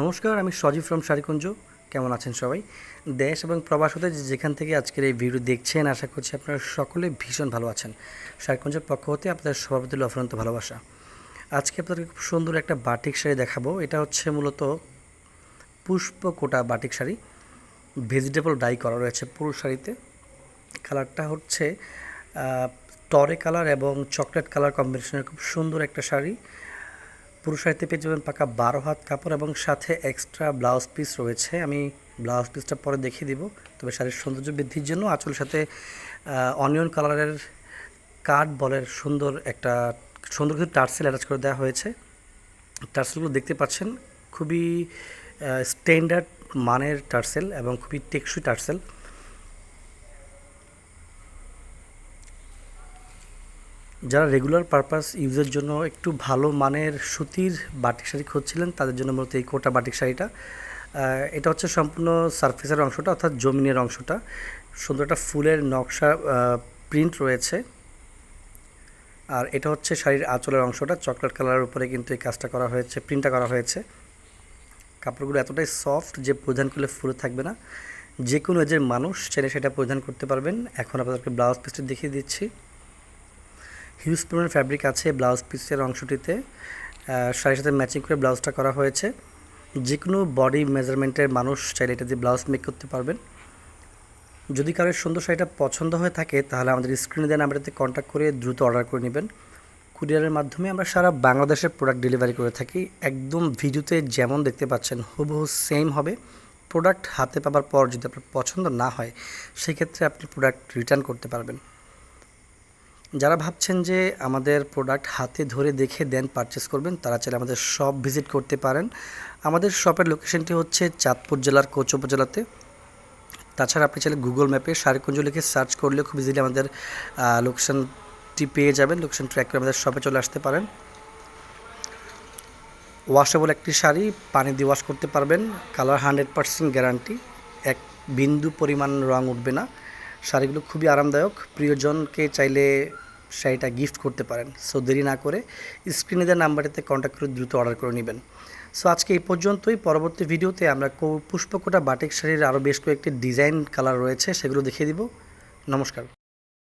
নমস্কার, আমি সজীব ফ্রম শাড়িকুঞ্জ কেমন আছেন সবাই? দেশ এবং প্রবাস হতে যেখান থেকে আজকের এই ভিডিও দেখছেন, আশা করছি আপনারা সকলে ভীষণ ভালো আছেন। শাড়িকুঞ্জের পক্ষ হতে আপনাদের সভাপতি অফরন্ত ভালোবাসা। আজকে আপনাদের খুব সুন্দর একটা বাটিক শাড়ি দেখাবো। এটা হচ্ছে মূলত Pushpakota batik sari. Vegetable dye করা রয়েছে পুরুষ শাড়িতে। কালারটা হচ্ছে টরে কালার এবং চকলেট কালার কম্বিনেশনের খুব সুন্দর একটা শাড়ি। পুরো শাড়িতে পেয়ে যাবেন পাকা বারো হাত কাপড় এবং সাথে এক্সট্রা ব্লাউজ পিস রয়েছে। আমি ব্লাউজ পিসটা পরে দেখিয়ে দিব। তবে শাড়ির সৌন্দর্য বৃদ্ধির জন্য আঁচলের সাথে অনিয়ন কালারের কাঠ বলের সুন্দর একটা, সুন্দর কিছু টার্সেল অ্যাটাচ করে দেওয়া হয়েছে। টার্সেলগুলো দেখতে পাচ্ছেন, খুবই স্ট্যান্ডার্ড মানের টার্সেল এবং খুবই টেকসই টার্সেল। যারা রেগুলার পারপাস ইউজের জন্য একটু ভালো মানের সুতির বাটিক শাড়ি খুঁজছিলেন, তাদের জন্য মূলত এই কোটা বাটিক শাড়িটা। এটা হচ্ছে সম্পূর্ণ সারফেসের অংশটা, অর্থাৎ জমিনের অংশটা। সুন্দর একটা ফুলের নকশা প্রিন্ট রয়েছে। আর এটা হচ্ছে শাড়ির আঁচলের অংশটা চকলেট কালারের উপরে কিন্তু এই কাজটা করা হয়েছে প্রিন্টটা করা হয়েছে। কাপড়গুলো এতটাই সফট যে পরিধান করলে ফুলে থাকবে না। যে কোনো এজের মানুষ চাইলে সেটা পরিধান করতে পারবেন। এখন আপনাদেরকে ব্লাউজ পিসটা দেখিয়ে দিচ্ছি। হিউজ পরিমাণ ফ্যাব্রিক আছে ব্লাউজ পিসের অংশটিতে। শাড়ির সাথে ম্যাচিং করে ব্লাউজটা করা হয়েছে। যে কোনো বডি মেজারমেন্টের মানুষ চাইলে এটা দিয়ে ব্লাউজ মেক করতে পারবেন। যদি কারোর সুন্দর শাড়িটা পছন্দ হয়ে থাকে, তাহলে আমাদের স্ক্রিনে দেন নাম্বারটাতে কন্ট্যাক্ট করে দ্রুত অর্ডার করে নেবেন। কুরিয়ারের মাধ্যমে আমরা সারা বাংলাদেশের প্রোডাক্ট ডেলিভারি করে থাকি। একদম ভিডিওতে যেমন দেখতে পাচ্ছেন, হুবহু সেম হবে। প্রোডাক্ট হাতে পাবার পর যদি আপনার পছন্দ না হয়, সেক্ষেত্রে আপনি প্রোডাক্ট রিটার্ন করতে পারবেন। যারা ভাবছেন যে আমাদের প্রোডাক্ট হাতে ধরে দেখে দেন পারচেস করবেন, তারা চাইলে আমাদের শপ ভিজিট করতে পারেন। আমাদের শপের লোকেশনটি হচ্ছে চাঁদপুর জেলার কোচ উপজেলাতে। তাছাড়া আপনি চাইলে গুগল ম্যাপে সারিকুঞ্জ লিখে সার্চ করলে খুব ইজিলি আমাদের লোকেশনটি পেয়ে যাবেন। লোকেশন ট্র্যাক করে আমাদের শপে চলে আসতে পারেন। ওয়াশেবল একটি শাড়ি, পানি দিয়ে ওয়াশ করতে পারবেন। কালার হান্ড্রেড পার্সেন্ট গ্যারান্টি এক বিন্দু পরিমাণ রং উঠবে না। শাড়িগুলো খুবই আরামদায়ক। প্রিয়জনকে চাইলে শাড়িটা গিফট করতে পারেন। সো দেরি না করে স্ক্রিনে দেওয়া নাম্বারটিতে কন্ট্যাক্ট করে দ্রুত অর্ডার করে নেবেন। সো আজকে এই পর্যন্তই। পরবর্তী ভিডিওতে আমরা পুষ্পকোটা বাটিক শাড়ির আরও বেশ কয়েকটি ডিজাইন কালার রয়েছে, সেগুলো দেখিয়ে দিব। নমস্কার।